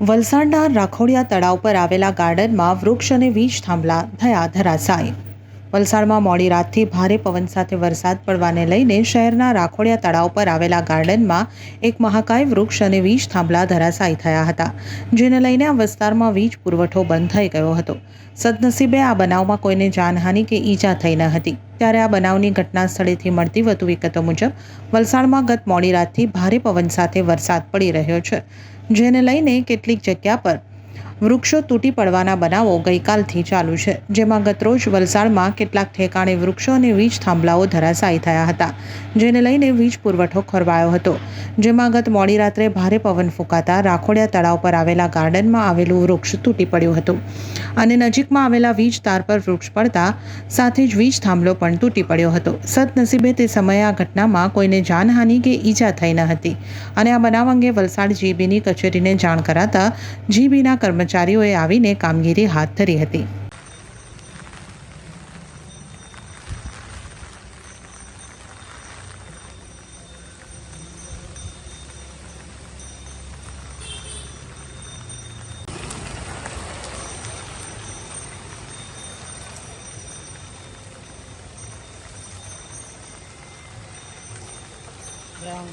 વલસાડના રાખોડિયા તળાવ પર આવેલા ગાર્ડનમાં વૃક્ષ અને વીજ થાંભલા થયા ધરાશાયી. વલસાડમાં મોડી રાતથી ભારે પવન સાથે વરસાદ પડવાને લઈને શહેરના રાખોડિયા તળાવ પર આવેલા ગાર્ડનમાં એક મહાકાય વૃક્ષ અને વીજ થાંભલા ધરાશાયી થયા હતા, જેને લઈને આ વિસ્તારમાં વીજ પુરવઠો બંધ થઈ ગયો હતો. સદનસીબે આ બનાવમાં કોઈને જાનહાનિ કે ઈજા થઈ ન હતી. ત્યારે આ બનાવની ઘટના સ્થળેથી મળતી વધુ વિગતો મુજબ, વલસાડમાં ગત મોડી રાતથી ભારે પવન સાથે વરસાદ પડી રહ્યો છે, જેને લઈને કેટલીક જગ્યા પર વૃક્ષો તૂટી પડવાના બનાવો ગઈકાલથી ચાલુ છે, જેમાં ગતરોજ વલસાડમાં કેટલાક ઠેકાણે વૃક્ષો અને વીજ થાંભલાઓ ધરાશાયી થયા હતા, જેને લઈને વીજ પુરવઠો ખોરવાયો હતો, જેમાં ગત મોડી રાત્રે ભારે પવન ફૂંકાતા રાખોડિયા તળાવ પર આવેલા ગાર્ડનમાં આવેલું વૃક્ષ તૂટી પડ્યું હતું, અને નજીકમાં આવેલા વીજ તાર પર વૃક્ષ પડતા સાથે જ વીજ થાંભલો પણ તૂટી પડ્યો હતો. સદનસીબે તે સમયે આ ઘટનામાં કોઈને જાનહાનિ કે ઈજા થઈ ન હતી, અને આ બનાવ અંગે વલસાડ જીબીની કચેરીને જાણ કરાતા જીબીના કર્મચારીઓએ આવીને કામગીરી હાથ ધરી હતી Brown.